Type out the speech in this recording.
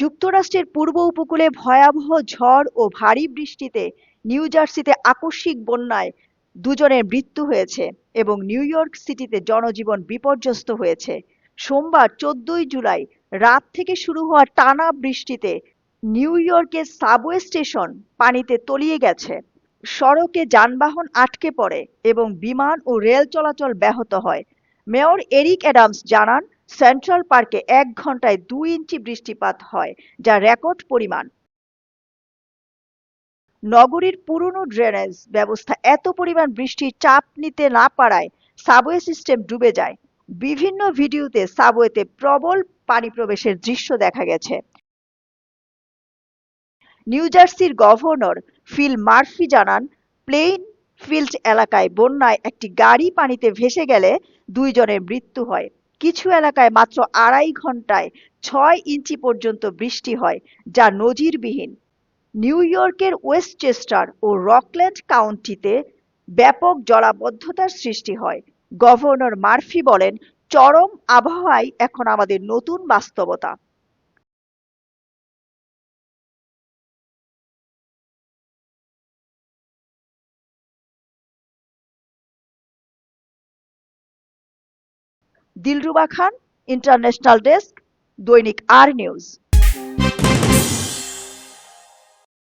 যুক্তরাষ্ট্রের পূর্ব উপকূলে ভয়াবহ ঝড় ও ভারী বৃষ্টিতে নিউ জার্সিতে আকস্মিক বন্যায় দুজনের মৃত্যু হয়েছে এবং নিউ ইয়র্ক সিটিতে জনজীবন বিপর্যস্ত হয়েছে। সোমবার চোদ্দই জুলাই রাত থেকে শুরু হওয়া টানা বৃষ্টিতে নিউ ইয়র্কের সাবওয়ে স্টেশন পানিতে তলিয়ে গেছে। সড়কে যানবাহন আটকে পড়ে এবং বিমান ও রেল চলাচল ব্যাহত হয়। মেয়র এরিক অ্যাডামস জানান সেন্ট্রাল পার্কে এক ঘন্টায় দুই ইঞ্চি বৃষ্টিপাত হয়, যা রেকর্ড পরিমাণ। নগরীর পুরনো ড্রেনেজ ব্যবস্থা এত পরিমাণ বৃষ্টির চাপ নিতে না পারায় সাবওয়ে সিস্টেম ডুবে যায়। বিভিন্ন ভিডিওতে সাবওয়েতে প্রবল পানি প্রবেশের দৃশ্য দেখা গেছে। নিউ জার্সির গভর্নর ফিল মার্ফি জানান, প্লেইন ফিল্ড এলাকায় বন্যায় একটি গাড়ি পানিতে ভেসে গেলে দুইজনের মৃত্যু হয়। কিছু এলাকায় মাত্র আড়াই ঘন্টায় ছয় ইঞ্চি পর্যন্ত বৃষ্টি হয়, যা নজিরবিহীন। নিউ ইয়র্কের ওয়েস্টচেস্টার ও রকল্যান্ড কাউন্টিতে ব্যাপক জলাবদ্ধতার সৃষ্টি হয়। গভর্নর মার্ফি বলেন, চরম আবহাওয়াই এখন আমাদের নতুন বাস্তবতা। দিলরুবা খান ইন্টারন্যাশনাল ডেস্ক দৈনিক আর নিউজ